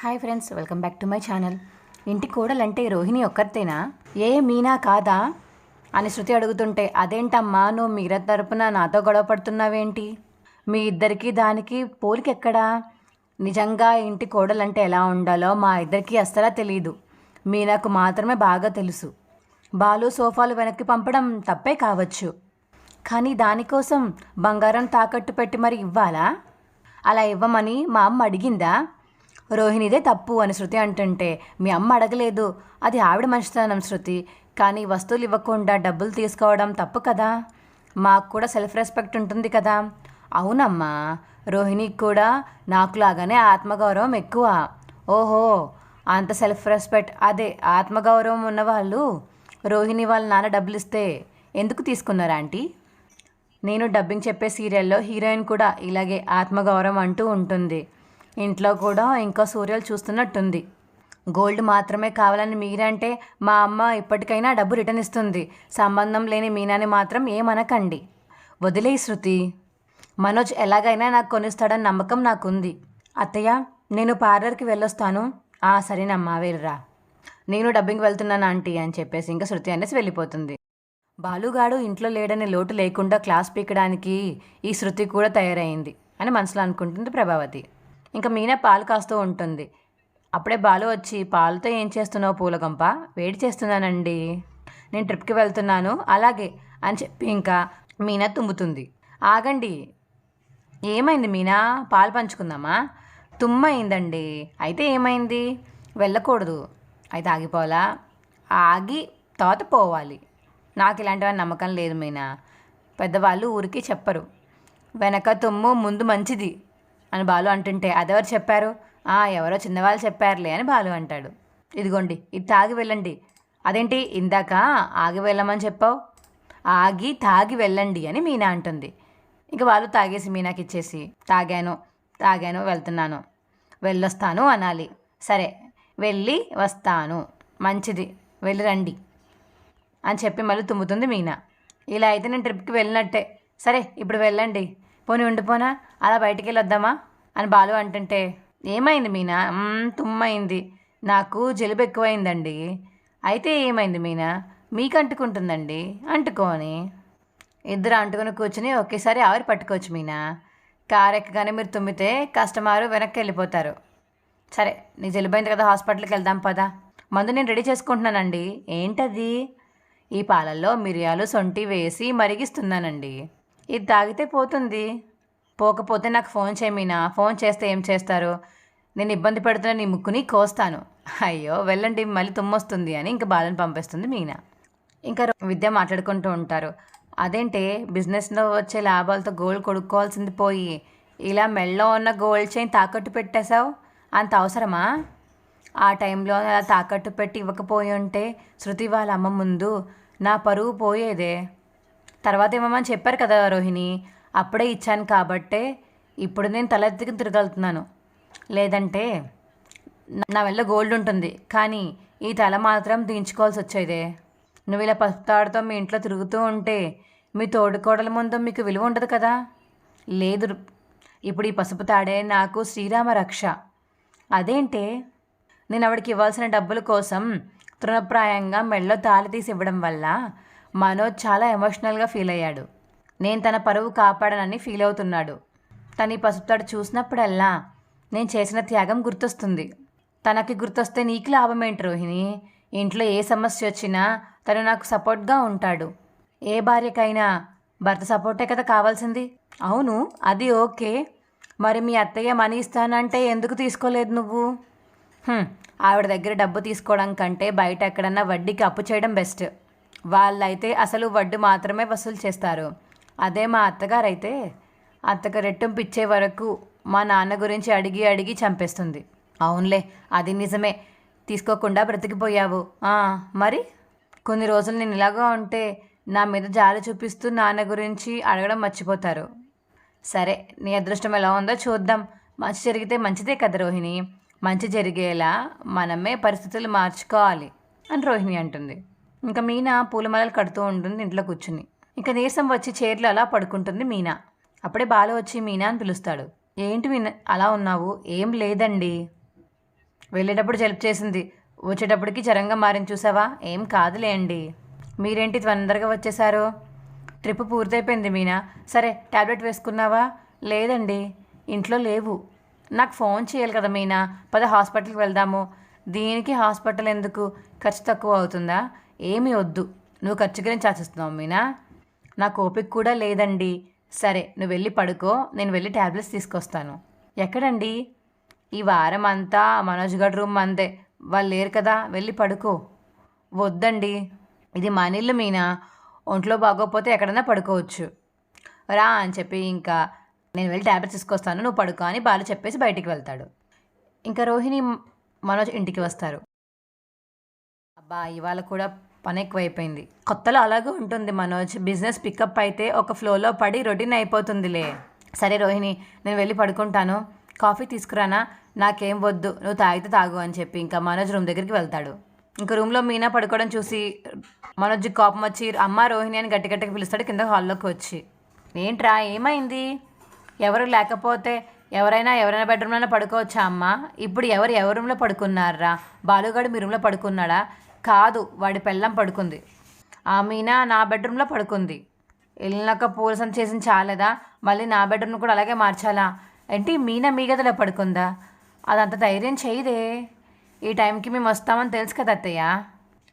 Hi friends welcome back to my channel. ఇంటి కోడలంటే రోహిణి ఒక్కరితేనా? ఏ మీనా కాదా? అని శృతి అడుగుతుంటే అదేంటమ్మా నువ్వు మీర తరపున నాతో గొడవ పడుతున్నావేంటి? మీ ఇద్దరికి దానికి పోలికెక్కడా? నిజంగా ఇంటి కోడలంటే ఎలా ఉండాలో మా ఇద్దరికి అస్సలా తెలియదు మీనాకు మాత్రమే బాగా తెలుసు. బాలు సోఫాలు వెనక్కి పంపడం తప్పే కావచ్చు. కానీ దానికోసం బంగారం తాకట్టు పెట్టి మరి ఇవ్వాలా? అలా ఇవ్వమని మా అమ్మ అడిగిందా? రోహిణిదే తప్పు అని శృతి అంటుంటే మీ అమ్మ అడగలేదు. అది ఆవిడ మంచితనం శృతి. కానీ వస్తువులు ఇవ్వకుండా డబ్బులు తీసుకోవడం తప్పు కదా. మాకు కూడా సెల్ఫ్ రెస్పెక్ట్ ఉంటుంది కదా. అవునమ్మా రోహిణికి కూడా నాకులాగానే ఆత్మగౌరవం ఎక్కువ. ఓహో అంత సెల్ఫ్ రెస్పెక్ట్ అదే ఆత్మగౌరవం ఉన్నవాళ్ళు రోహిణి వాళ్ళ నాన్న డబ్బులు ఇస్తే ఎందుకు తీసుకున్నారు ఆంటీ? నేను డబ్బింగ్ చెప్పే సీరియల్లో హీరోయిన్ కూడా ఇలాగే ఆత్మగౌరవం అంటూ ఉంటుంది. ఇంట్లో కూడా ఇంకా సూర్యాలు చూస్తున్నట్టుంది. గోల్డ్ మాత్రమే కావాలని మీరంటే మా అమ్మ ఇప్పటికైనా డబ్బు రిటర్న్ ఇస్తుంది. సంబంధం లేని మీనాని మాత్రం ఏమనకండి. వదిలే శృతి. మనోజ్ ఎలాగైనా నాకు కొనిస్తాడని నమ్మకం నాకుంది. అత్తయ్య నేను పార్లర్కి వెళ్ళొస్తాను. ఆ సరేనమ్మా వెళ్ళరా. నేను డబ్బింగ్ వెళ్తున్నాను ఆంటీ అని చెప్పేసి ఇంకా శృతి అనేసి వెళ్ళిపోతుంది. బాలుగాడు ఇంట్లో లేడని లోటు లేకుండా క్లాస్ పీకడానికి ఈ శృతి కూడా తయారైంది అని మనసులో అనుకుంటుంది ప్రభావతి. ఇంకా మీనా పాలు కాస్తూ ఉంటుంది. అప్పుడే బాలు వచ్చి పాలతో ఏం చేస్తున్నావు పూలగంప? వేడి చేస్తున్నానండి. నేను ట్రిప్కి వెళ్తున్నాను. అలాగే అని చెప్పి ఇంకా మీనా తుమ్ముతుంది. ఆగండి. ఏమైంది మీనా? పాలు పంచుకుందామా? తుమ్మ అయిందండి అయితే ఏమైంది? వెళ్ళకూడదు. అయితే ఆగిపోవాలా? ఆగి తర్వాత పోవాలి. నాకు ఇలాంటివన్నీ నమ్మకం లేదు మీనా. పెద్దవాళ్ళు ఊరికి చెప్పరు. వెనక తుమ్ము ముందు మంచిది. అని బాలు అంటుంటే అదెవరు చెప్పారు? "ఆ, ఎవరో చిన్నవాళ్ళు చెప్పారులే అని బాలు అంటాడు. ఇదిగోండి ఇది తాగి వెళ్ళండి. అదేంటి ఇందాక ఆగి వెళ్ళమని చెప్పావు? ఆగి తాగి వెళ్ళండి అని మీనా అంటుంది. ఇంక వాళ్ళు తాగేసి మీనాకి ఇచ్చేసి తాగాను తాగాను వెళ్తున్నాను. వెళ్ళొస్తాను అనాలి. సరే వెళ్ళి వస్తాను. మంచిది వెళ్ళి రండి అని చెప్పి మళ్ళీ తుమ్ముతుంది మీనా. ఇలా అయితే నేను ట్రిప్కి వెళ్ళినట్టే. సరే ఇప్పుడు వెళ్ళండి. పోనీ ఉండిపోనా? అలా బయటికి వెళ్ళొద్దామా అని బాలు అంటుంటే ఏమైంది మీనా? "మ్మ్, తుమ్మైంది నాకు జలుబు ఎక్కువైందండి. అయితే ఏమైంది మీనా? మీకు అంటుకుంటుందండి అంటుకోని ఇద్దరు అంటుకుని కూర్చుని ఒకేసారి ఆవిరి పట్టుకోవచ్చు మీనా? కారు ఎక్కగానే మీరు తుమ్మితే కస్టమర్ వెనక్కి వెళ్ళిపోతారు సరే నీకు జలుబైంది కదా హాస్పిటల్కి వెళ్దాం పదా. మందు నేను రెడీ చేసుకుంటున్నానండి. ఏంటది? ఈ పాలల్లో మిరియాలు సొంటి వేసి మరిగిస్తున్నానండి. ఇది తాగితే పోతుంది. పోకపోతే నాకు ఫోన్ చేయమీనా ఫోన్ చేస్తే ఏం చేస్తారు? నేను ఇబ్బంది పెడుతున్న నీ ముక్కుని కోస్తాను. అయ్యో వెళ్ళండి మళ్ళీ తుమ్మొస్తుంది అని ఇంకా బాధను పంపిస్తుంది మీనా. ఇంకా విద్య మాట్లాడుకుంటూ ఉంటారు. అదేంటే బిజినెస్లో వచ్చే లాభాలతో గోల్డ్ కొడుక్కోవాల్సింది పోయి ఇలా మెళ్ళలో ఉన్న గోల్డ్ చైన్ తాకట్టు పెట్టేశావు? అంత అవసరమా? ఆ టైంలో అలా తాకట్టు పెట్టి ఇవ్వకపోయి ఉంటే శృతి వాళ్ళ అమ్మ ముందు నా పరువు పోయేదే. తర్వాత ఇవ్వమని చెప్పారు కదా రోహిణి అప్పుడే ఇచ్చాను కాబట్టే ఇప్పుడు నేను తలెత్తుకు తిరగలుగుతున్నాను. లేదంటే నా- వెళ్ళ వల్ల గోల్డ్ ఉంటుంది కానీ ఈ తల మాత్రం దించుకోవాల్సి వచ్చేదే. నువ్వు ఇలా పసుపుతాడుతో మీ ఇంట్లో తిరుగుతూ ఉంటే మీ తోడుకోడల ముందు మీకు విలువ ఉండదు కదా? లేదు ఇప్పుడు ఈ పసుపు తాడే నాకు శ్రీరామ రక్ష. అదేంటే నేను ఆవిడకి ఇవ్వాల్సిన డబ్బుల కోసం తృణప్రాయంగా మెళ్ళో తాళి తీసి ఇవ్వడం వల్ల మనోజ్ చాలా ఎమోషనల్గా ఫీల్ అయ్యాడు. నేను తన పరువు కాపాడనని ఫీల్ అవుతున్నాడు. తను ఈ పసుపుతాడు చూసినప్పుడల్లా నేను చేసిన త్యాగం గుర్తొస్తుంది. తనకి గుర్తొస్తే నీకు లాభం ఏంటి రోహిణి? ఇంట్లో ఏ సమస్య వచ్చినా తను నాకు సపోర్ట్గా ఉంటాడు. ఏ భార్యకైనా భర్త సపోర్టే కదా కావాల్సింది? అవును అది ఓకే. మరి మీ అత్తయ్య మనీ ఇస్తానంటే ఎందుకు తీసుకోలేదు నువ్వు? ఆవిడ దగ్గర డబ్బు తీసుకోవడం కంటే బయట ఎక్కడన్నా వడ్డీకి అప్పు చేయడం బెస్ట్. వాళ్ళైతే అసలు వడ్డు మాత్రమే వసూలు చేస్తారు. అదే మా అత్తగారైతే అత్తకు రెట్టింపు ఇచ్చే వరకు మా నాన్న గురించి అడిగి అడిగి చంపేస్తుంది. అవునులే అది నిజమే. తీసుకోకుండా బ్రతికిపోయావు. మరి? కొన్ని రోజులు నేను ఇలాగా ఉంటే నా మీద జాలి చూపిస్తూ నాన్న గురించి అడగడం మర్చిపోతారు. సరే నీ అదృష్టం ఎలా ఉందో చూద్దాం. మంచి జరిగితే మంచిదే కదా రోహిణి. మంచి జరిగేలా మనమే పరిస్థితులు మార్చుకోవాలి అని రోహిణి అంటుంది. ఇంకా మీనా పూలమాలలు కడుతూ ఉంటుంది ఇంట్లో కూర్చుని. ఇంకా నీరసం వచ్చి చీరలు అలా పడుకుంటుంది మీనా. అప్పుడే బాలు వచ్చి మీనా అని పిలుస్తాడు. ఏంటి మీనా అలా ఉన్నావు? ఏం లేదండి. వెళ్ళేటప్పుడు జలుపు చేసింది. వచ్చేటప్పటికి జరంగా మారింది చూసావా? ఏం కాదులేండి మీరేంటి తొందరగా వచ్చేసారు ట్రిప్ పూర్తయిపోయింది మీనా. సరే ట్యాబ్లెట్ వేసుకున్నావా? లేదండి. ఇంట్లో లేవు. నాకు ఫోన్ చేయాలి కదా మీనా. పద హాస్పిటల్కి వెళ్దాము. దీనికి హాస్పిటల్ ఎందుకు? ఖర్చు తక్కువ అవుతుందా? ఏమీ వద్దు. నువ్వు ఖర్చు గురించి ఆశిస్తున్నావు మీనా? నాకు ఓపిక కూడా లేదండి. సరే నువ్వు వెళ్ళి పడుకో. నేను వెళ్ళి ట్యాబ్లెట్స్ తీసుకొస్తాను. ఎక్కడండి? ఈ వారం అంతా మనోజ్ గడ్ రూమ్ అందే వాళ్ళు లేరు కదా వెళ్ళి పడుకో. వద్దండి. ఇది మా ఇల్లు మీనా. ఒంట్లో బాగోకపోతే ఎక్కడైనా పడుకోవచ్చు. రా అని చెప్పి ఇంకా నేను వెళ్ళి ట్యాబ్లెట్స్ తీసుకొస్తాను. నువ్వు పడుకో అని బాలు చెప్పేసి బయటికి వెళ్తాడు. ఇంకా రోహిణి మనోజ్ ఇంటికి వస్తారు. అబ్బా ఇవాళ కూడా పని ఎక్కువైపోయింది కొత్తలో అలాగే ఉంటుంది మనోజ్. బిజినెస్ పికప్ అయితే ఒక ఫ్లోలో పడి రొటీన్ అయిపోతుందిలే. సరే రోహిణి నేను వెళ్ళి పడుకుంటాను. కాఫీ తీసుకురానా? నాకేం వద్దు. నువ్వు తాగితే తాగు అని చెప్పి ఇంకా మనోజ్ రూమ్ దగ్గరికి వెళ్తాడు. ఇంకా రూమ్లో మీనా పడుకోవడం చూసి మనోజ్ కోపం వచ్చి అమ్మ రోహిణి అని గట్టి గట్టిగా పిలుస్తాడు కింద హాల్లోకి వచ్చి. ఏంట్రా ఏమైంది? ఎవరు లేకపోతే ఎవరైనా ఎవరైనా బెడ్రూమ్లోనే పడుకోవచ్చా అమ్మ? ఇప్పుడు ఎవరు ఎవరి రూమ్లో పడుకున్నారా? బాలుగాడు మీ రూమ్లో పడుకున్నాడా? కాదు వాడి పెళ్ళం పడుకుంది. ఆ మీనా నా బెడ్రూమ్లో పడుకుంది. వెళ్ళినాక పూలసం చేసిన చాలేదా? మళ్ళీ నా బెడ్రూమ్ కూడా అలాగే మార్చాలా? ఏంటి మీనా మీ గదిలో పడుకుందా? అదంత ధైర్యం చేయదే. ఈ టైంకి మేము వస్తామని తెలుసు కదా అత్తయ్య.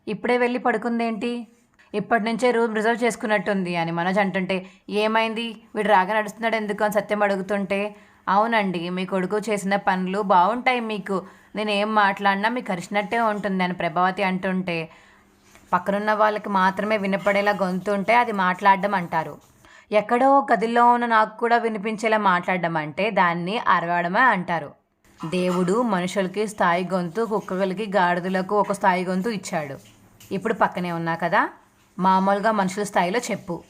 ఇప్పుడే వెళ్ళి పడుకుందేంటి? ఇప్పటి నుంచే రూమ్ రిజర్వ్ చేసుకున్నట్టుంది అని మనోజ్ అంటుంటే ఏమైంది? వీడు రాగా నడుస్తున్నాడు ఎందుకు అని సత్యం అడుగుతుంటే అవునండి మీ కొడుకు చేసిన పనులు బాగుంటాయి మీకు. నేను ఏం మాట్లాడినా మీకు అరిచినట్టే ఉంటుంది అని ప్రభావతి అంటుంటే పక్కనున్న వాళ్ళకి మాత్రమే వినపడేలా గొంతు ఉంటే అది మాట్లాడడం అంటారు. ఎక్కడో గదిలో ఉన్న నాకు కూడా వినిపించేలా మాట్లాడడం అంటే దాన్ని అరవడమే అంటారు. దేవుడు మనుషులకి స్థాయి గొంతు కుక్కలకి గాడిదలకు ఒక స్థాయి గొంతు ఇచ్చాడు. ఇప్పుడు పక్కనే ఉన్నా కదా? మామూలుగా మనుషుల స్థాయిలో చెప్పు.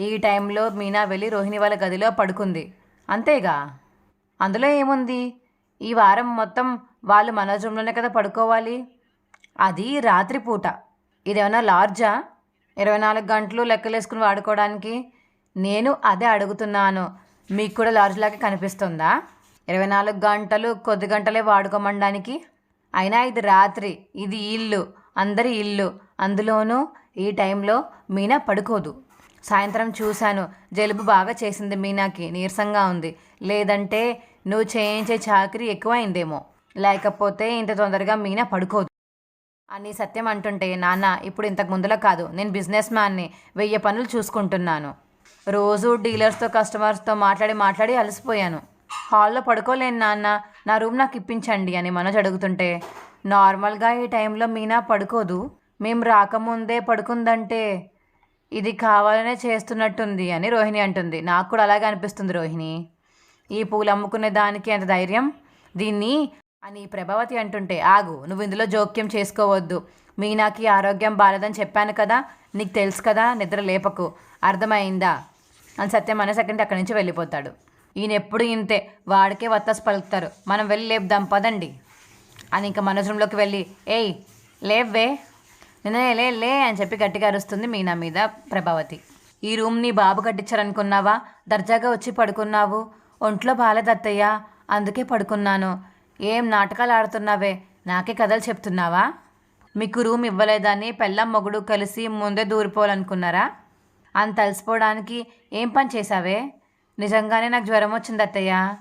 ఈ టైంలో మీనా వెళ్ళి రోహిణి వాళ్ళ గదిలో పడుకుంది. అంతేగా? అందులో ఏముంది? ఈ వారం మొత్తం వాళ్ళు మన రూమ్లోనే కదా పడుకోవాలి? అది రాత్రిపూట ఇదేమైనా లార్జా? ఇరవై నాలుగు గంటలు లెక్కలేసుకుని వాడుకోవడానికి? నేను అదే అడుగుతున్నాను. మీకు కూడా లార్జ్ లాగా కనిపిస్తుందా? ఇరవై నాలుగు గంటలు కొద్ది గంటలే వాడుకోమనడానికి అయినా ఇది రాత్రి. ఇది ఇల్లు. అందరి ఇల్లు. అందులోనూ ఈ టైంలో మీనా పడుకోదు. సాయంత్రం చూశాను. జలుబు బాగా చేసింది మీనాకి. నీరసంగా ఉంది. లేదంటే నువ్వు చేయించే చాకరీ ఎక్కువైందేమో. లేకపోతే ఇంత తొందరగా మీనా పడుకోదు. అని సత్యం అంటుంటే నాన్న ఇప్పుడు ఇంతకు ముందులో కాదు. నేను బిజినెస్ మ్యాన్ని వెయ్యి పనులు చూసుకుంటున్నాను. రోజు డీలర్స్తో కస్టమర్స్తో మాట్లాడి మాట్లాడి అలసిపోయాను. హాల్లో పడుకోలేను నాన్న. నా రూమ్ నాకు ఇప్పించండి అని మనోజ్ అడుగుతుంటే నార్మల్గా ఈ టైంలో మీనా పడుకోదు. మేము రాకముందే పడుకుందంటే ఇది కావాలనే చేస్తున్నట్టుంది అని రోహిణి అంటుంది. నాకు కూడా అలాగే అనిపిస్తుంది రోహిణి. ఈ పూలు అమ్ముకునే దానికి ఎంత ధైర్యం? దీన్ని అని ప్రభావతి అంటుంటే ఆగు నువ్వు ఇందులో జోక్యం చేసుకోవద్దు. మీనాకి ఆరోగ్యం బాలేదని చెప్పాను కదా నీకు తెలుసు కదా నిద్ర లేపకు. అర్థమైందా? అని సత్యం అనే సెకండ్ అక్కడి నుంచి వెళ్ళిపోతాడు. ఈయన ఎప్పుడు ఇంతే వాడికే వత్తాసు పలుకుతారు. మనం వెళ్ళి లేపుదాం పదండి. అని ఇంకా మనసులోకి వెళ్ళి ఏయ్ లేవ్వే. నిన్నే లే లే అని చెప్పి గట్టిగా అరుస్తుంది మీనా మీద ప్రభావతి. ఈ రూమ్ని బాబు కట్టించారనుకున్నావా? దర్జాగా వచ్చి పడుకున్నావు. ఒంట్లో బాలేదత్తయ్య అందుకే పడుకున్నాను. ఏం నాటకాలు ఆడుతున్నావే? నాకే కథలు చెప్తున్నావా? మీకు రూమ్ ఇవ్వలేదని పెళ్ళం మొగుడు కలిసి ముందే దూరిపోవాలనుకున్నారా? అంత అలసిపోవడానికి ఏం పని చేశావే? నిజంగానే నాకు జ్వరం వచ్చింది అత్తయ్య.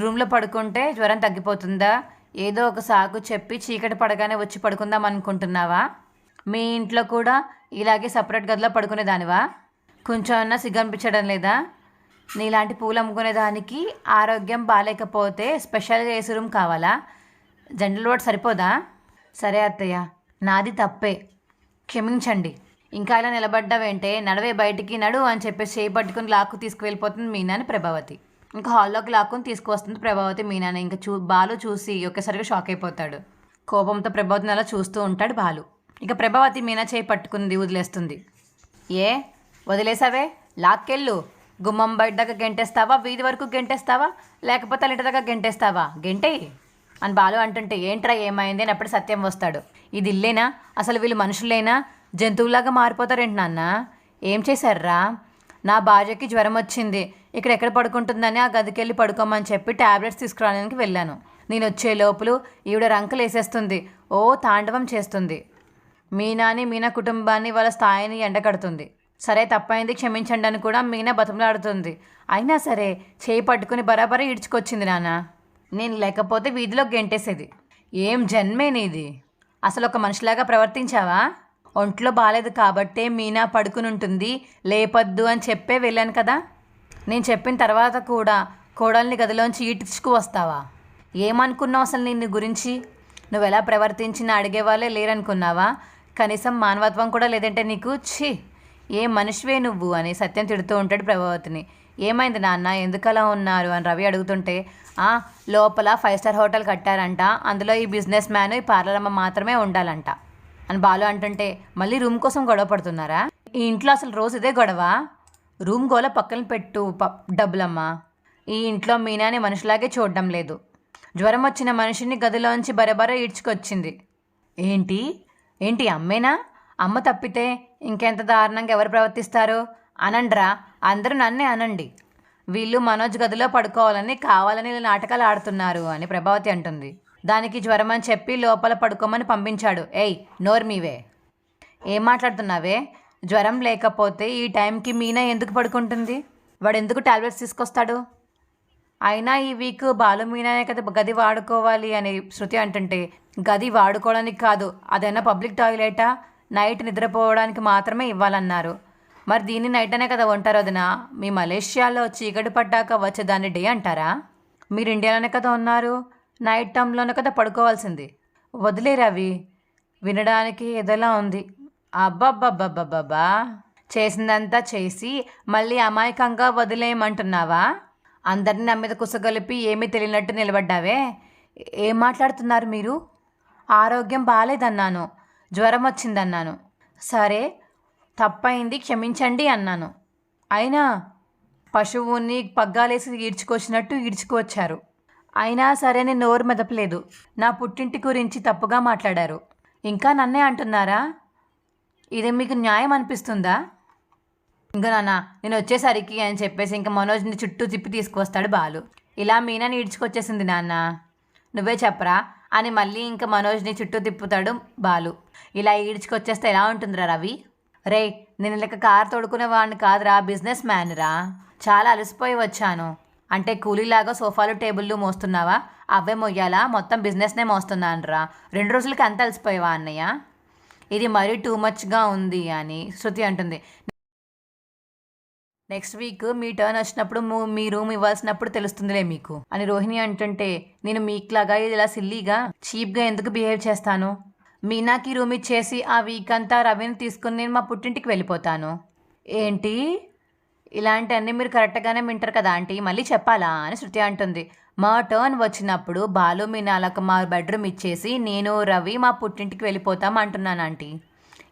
రూమ్లో పడుకుంటే జ్వరం తగ్గిపోతుందా? ఏదో ఒక సాకు చెప్పి చీకటి పడగానే వచ్చి పడుకుందాం అనుకుంటున్నావా? మీ ఇంట్లో కూడా ఇలాగే సపరేట్ గదిలో పడుకునేదానివా? కొంచెం అన్నా సిగ్గు అనిపించడం లేదా? నీలాంటి పూలు అమ్ముకునేదానికి ఆరోగ్యం బాగాలేకపోతే స్పెషల్గా ఏసీ రూమ్ కావాలా? జనరల్ వార్డ్ సరిపోదా? సరే అత్తయ్య నాది తప్పే. క్షమించండి. ఇంకా ఇలా నిలబడ్డావేంటే నడవే బయటికి నడు అని చెప్పేసి చేయి పట్టుకుని లాక్కు తీసుకువెళ్ళిపోతుంది మీనాని ప్రభావతి. ఇంకా హాల్లోకి లాక్కుని తీసుకువస్తుంది ప్రభావతి మీనాని. ఇంకా చూ బాలు చూసి ఒకేసారిగా షాక్ అయిపోతాడు. కోపంతో ప్రభావతిని అలా చూస్తూ ఉంటాడు బాలు. ఇక ప్రభావతి మీనా చేయి పట్టుకుంది వదిలేస్తుంది. ఏ? వదిలేసావే? లాక్కెళ్ళు. గుమ్మం బయట దాకా గెంటేస్తావా? వీధి వరకు గెంటేస్తావా? లేకపోతే అల్లింటి దాకా గెంటేస్తావా? గెంటే. అని బాలు అంటుంటే ఏంట్రా ఏమైంది? అని అప్పుడు సత్యం వస్తాడు. ఇది ఇల్లేనా? అసలు వీళ్ళు మనుషులేనా? జంతువులాగా మారిపోతారేంటి నాన్న? ఏం చేశారా నా భార్యకి జ్వరం వచ్చింది. ఇక్కడ ఎక్కడ పడుకుంటుందని ఆ గదికి వెళ్ళి పడుకోమని చెప్పి ట్యాబ్లెట్స్ తీసుకురావడానికి వెళ్ళాను. నేను వచ్చే లోపల ఈవిడ రంకలు వేసేస్తుంది. ఓ తాండవం చేస్తుంది. మీనాని మీనా కుటుంబాన్ని వాళ్ళ స్థాయిని ఎండకడుతుంది. సరే తప్పైంది క్షమించండి అని కూడా మీనా బతుమలాడుతుంది అయినా సరే చేయి పట్టుకుని బరాబరి ఈడ్చుకొచ్చింది నాన్న. నేను లేకపోతే వీధిలో గెంటేసేది. ఏం జన్మే నీది? అసలు ఒక మనిషిలాగా ప్రవర్తించావా? ఒంట్లో బాగాలేదు కాబట్టే మీనా పడుకుని ఉంటుంది లేపద్దు అని చెప్పే వెళ్ళాను కదా. నేను చెప్పిన తర్వాత కూడా కోడల్ని గదిలోంచి ఈడ్చుకు వస్తావా? ఏమనుకున్నావు అసలు నిన్ను గురించి? నువ్వు ఎలా ప్రవర్తించినా అడిగేవాళ్ళే లేరనుకున్నావా? కనీసం మానవత్వం కూడా లేదంటే నీకు ఛీ! ఏ మనిషివే నువ్వు అని సత్యం తిడుతూ ఉంటాడు ప్రభావతిని. ఏమైంది నాన్న? ఎందుకు అలా ఉన్నారు? అని రవి అడుగుతుంటే "ఆ, లోపల ఫైవ్ స్టార్ హోటల్ కట్టారంట. అందులో ఈ బిజినెస్ మ్యాన్ ఈ పార్లర్ అమ్మ మాత్రమే ఉండాలంట. అని బాలు అంటుంటే మళ్ళీ రూమ్ కోసం గొడవ పడుతున్నారా? ఈ ఇంట్లో అసలు రోజు ఇదే గొడవ? రూమ్ గోల పక్కన పెట్టు ప డబ్బులమ్మ. ఈ ఇంట్లో మీనాని మనిషిలాగే చూడడం లేదు. జ్వరం వచ్చిన మనిషిని గదిలోంచి బరబర ఈడ్చుకొచ్చింది. ఏంటి? ఏంటి అమ్మేనా? అమ్మ తప్పితే ఇంకెంత దారుణంగా ఎవరు ప్రవర్తిస్తారు? అనండ్రా అందరూ నన్నే అనండి. వీళ్ళు మనోజ్ గదిలో పడుకోవాలని కావాలని నాటకాలు ఆడుతున్నారు అని ప్రభావతి అంటుంది. దానికి జ్వరం అని చెప్పి లోపల పడుకోమని పంపించాడు. ఏయ్ నోర్మీవే ఏం మాట్లాడుతున్నావే? జ్వరం లేకపోతే ఈ టైంకి మీనా ఎందుకు పడుకుంటుంది? వాడు ఎందుకు టాబ్లెట్స్ తీసుకొస్తాడు? అయినా ఈ వీక్ బాలు మీనానే కదా గది వాడుకోవాలి అని శృతి అంటుంటే గది వాడుకోవడానికి కాదు అదైనా పబ్లిక్ టాయిలెటా? నైట్ నిద్రపోవడానికి మాత్రమే ఇవ్వాలన్నారు. మరి దీన్ని నైట్ అనే కదా ఉంటారు వదిన? మీ మలేషియాలో చీకటి పడ్డాక వచ్చే దాన్ని డే అంటారా? మీరు ఇండియాలోనే కదా ఉన్నారు. నైట్ టైంలోనే కదా పడుకోవాల్సింది. వదిలే రవి వినడానికి ఏదోలా ఉంది? అబ్బబ్బబ్బబ్బబ్బా చేసిందంతా చేసి మళ్ళీ అమాయకంగా వదిలేయమంటున్నావా? అందరిని నా మీద కుసగలిపి ఏమీ తెలియనట్టు నిలబడ్డావే? ఏం మాట్లాడుతున్నారు మీరు? ఆరోగ్యం బాగాలేదన్నాను జ్వరం వచ్చిందన్నాను. సరే తప్పైంది క్షమించండి అన్నాను. అయినా పశువుని పగ్గాలేసి ఈడ్చుకొచ్చినట్టు ఈడ్చుకొచ్చారు. అయినా సరే నేను నోరు మెదపలేదు. నా పుట్టింటి గురించి తప్పుగా మాట్లాడారు. ఇంకా నన్నే అంటున్నారా? ఇది మీకు న్యాయం అనిపిస్తుందా? ఇంకా నాన్న నేను వచ్చేసరికి అని చెప్పేసి ఇంకా మనోజ్ని చుట్టూ తిప్పి తీసుకొస్తాడు బాలు. ఇలా మీనాని ఈడ్చుకొచ్చేసింది నాన్న. నువ్వే చెప్పరా అని మళ్ళీ ఇంకా మనోజ్ని చుట్టూ తిప్పుతాడు బాలు. ఇలా ఈడ్చుకొచ్చేస్తే ఎలా ఉంటుందిరా రవి? రే నేను లెక్క కార్ తోడుకునే వాడిని కాదురా బిజినెస్ మ్యాన్ రా. చాలా అలసిపోయి వచ్చాను. అంటే కూలీలాగా సోఫాలు టేబుల్లు మోస్తున్నావా? అవే మొయ్యాలా? మొత్తం బిజినెస్నే మోస్తున్నాను రా రెండు రోజులకి అంత అలసిపోయావా అన్నయ్య? ఇది మరీ టూ మచ్గా ఉంది అని శృతి అంటుంది. నెక్స్ట్ వీక్ మీ టర్న్ వచ్చినప్పుడు మీ రూమ్ ఇవ్వాల్సినప్పుడు తెలుస్తుందిలే మీకు. అని రోహిణి అంటుంటే నేను మీకులాగా ఇలా సిల్లీగా చీప్గా ఎందుకు బిహేవ్ చేస్తాను? మీనాకి రూమ్ ఇచ్చేసి ఆ వీక్ అంతా రవిని తీసుకుని నేను మా పుట్టింటికి వెళ్ళిపోతాను. ఏంటి? ఇలాంటివన్నీ మీరు కరెక్ట్గానే వింటారు కదా ఆంటీ మళ్ళీ చెప్పాలా? అని శృతి అంటుంది. మా టర్న్ వచ్చినప్పుడు బాలు మీనాలకు మా బెడ్రూమ్ ఇచ్చేసి నేను రవి మా పుట్టింటికి వెళ్ళిపోతాం అంటున్నాను ఆంటీ.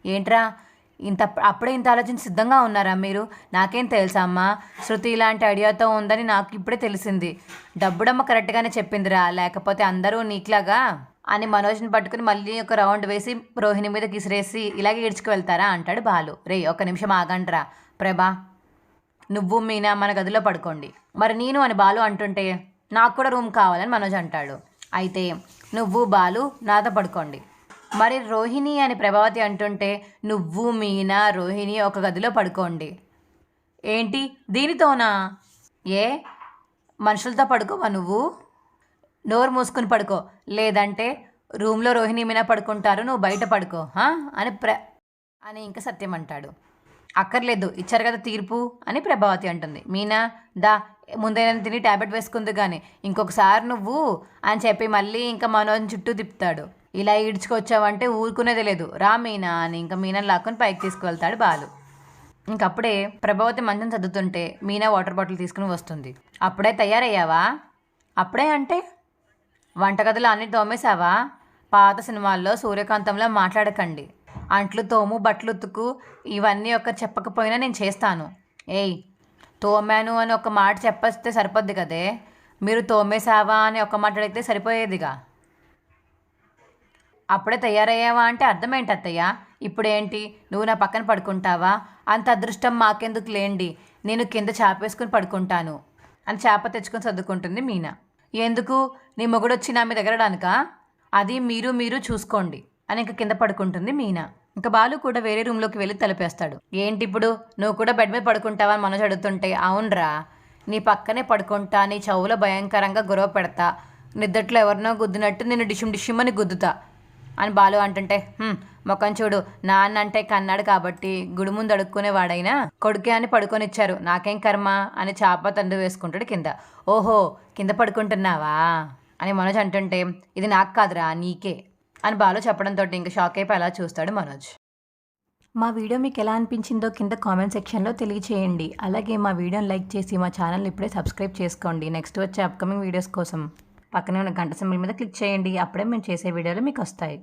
ఏంట్రా? ఇంత అప్పుడే ఇంత ఆలోచన సిద్ధంగా ఉన్నారా మీరు? నాకేం తెలుసా అమ్మా? శృతి ఇలాంటి ఐడియాతో ఉందని నాకు ఇప్పుడే తెలిసింది. డబ్బుడమ్మ కరెక్ట్గానే చెప్పిందిరా. లేకపోతే అందరూ నీకులాగా? అని మనోజ్ని పట్టుకుని మళ్ళీ ఒక రౌండ్ వేసి రోహిణి మీద కిసిరేసి ఇలాగే ఈడ్చుకు వెళ్తారా? అంటాడు బాలు. రే ఒక నిమిషం ఆగండ్రా. ప్రభా నువ్వు మీనా మన గదిలో పడుకోండి. మరి నేను అని బాలు అంటుంటే నాకు కూడా రూమ్ కావాలని మనోజ్ అంటాడు. అయితే నువ్వు బాలు నాతో పడుకోండి. మరి రోహిణి అని ప్రభావతి అంటుంటే నువ్వు మీనా రోహిణి ఒక గదిలో పడుకోండి. ఏంటి? దీనితోనా? ఏ? మనుషులతో పడుకోవా నువ్వు? నోరు మూసుకుని పడుకో. లేదంటే రూమ్లో రోహిణి మీనా పడుకుంటారు నువ్వు బయట పడుకో. హా? అని ప్ర అని ఇంకా సత్యం అంటాడు. అక్కర్లేదు ఇచ్చారు కదా తీర్పు అని ప్రభావతి అంటుంది. మీనా దా ముందైనా తిని ట్యాబ్లెట్ వేసుకుంది కానీ ఇంకొకసారి నువ్వు అని చెప్పి మళ్ళీ ఇంకా మనోజ్ చుట్టూ తిప్పుతాడు. ఇలా ఈడ్చుకొచ్చావంటే ఊరుకునేది లేదు. రా మీనా అని ఇంకా మీనాని లాక్కొని పైకి తీసుకువెళ్తాడు బాలు. ఇంకప్పుడే ప్రభావతి మంచం చదువుతుంటే మీనా వాటర్ బాటిల్ తీసుకుని వస్తుంది. అప్పుడే తయారయ్యావా? అప్పుడే అంటే? వంటగదిలో అన్ని తోమేశావా? పాత సినిమాల్లో సూర్యకాంతంలో మాట్లాడకండి. అంట్లు తోము బట్టలు ఉతుకు ఇవన్నీ ఒక చెప్పకపోయినా నేను చేస్తాను. ఏయ్ తోమాను అని ఒక మాట చెప్పేస్తే సరిపోద్ది కదే. మీరు తోమేశావా అని ఒక మాట అడిగితే సరిపోయేదిగా. అప్పుడే తయారయ్యావా అంటే అర్థం ఏంటి అత్తయ్య ఇప్పుడేంటి? నువ్వు నా పక్కన పడుకుంటావా? అంత అదృష్టం మాకెందుకు లేండి. నేను కింద చాపేసుకుని పడుకుంటాను. అని చేప తెచ్చుకొని చదువుకుంటుంది మీనా. ఎందుకు? నీ మొగుడొచ్చి నా మీద ఎగరడానికా? అది మీరు మీరు చూసుకోండి. అని ఇంక కింద పడుకుంటుంది మీనా. ఇంకా బాలు కూడా వేరే రూమ్లోకి వెళ్ళి తలపేస్తాడు. ఏంటి ఇప్పుడు నువ్వు కూడా బెడ్ మీద పడుకుంటావా అని మనోజ్ అడుగుతుంటే అవునరా. నీ పక్కనే పడుకుంటా నీ చెవులో భయంకరంగా గొడవ పెడతా. నిద్దట్లో ఎవరినో గుద్దినట్టు నేను డిషిమ్ డిషిమ్ అని గుద్దుతా. అని బాలు అంటుంటే మొఖం చూడు. నాన్న అంటే కన్నాడు కాబట్టి గుడి ముందు అడుక్కునేవాడైనా కొడుకే అని పడుకొనిచ్చారు. నాకేం కర్మ? అని చాప తందు వేసుకుంటాడు కింద. ఓహో కింద పడుకుంటున్నావా? అని మనోజ్ అంటుంటే ఇది నాకు కాదురా నీకే. అని బాలు చెప్పడంతో ఇంకా షాక్ అయిపోయి అలా చూస్తాడు మనోజ్. మా వీడియో మీకు ఎలా అనిపించిందో కింద కామెంట్ సెక్షన్లో తెలియచేయండి. అలాగే మా వీడియోని లైక్ చేసి మా ఛానల్ ఇప్పుడే సబ్స్క్రైబ్ చేసుకోండి. నెక్స్ట్ వచ్చే అప్కమింగ్ వీడియోస్ కోసం. పక్కనే ఉన్న గంట సింబల్ మీద క్లిక్ చేయండి. అప్పుడే మేము చేసే వీడియోలు మీకు వస్తాయి.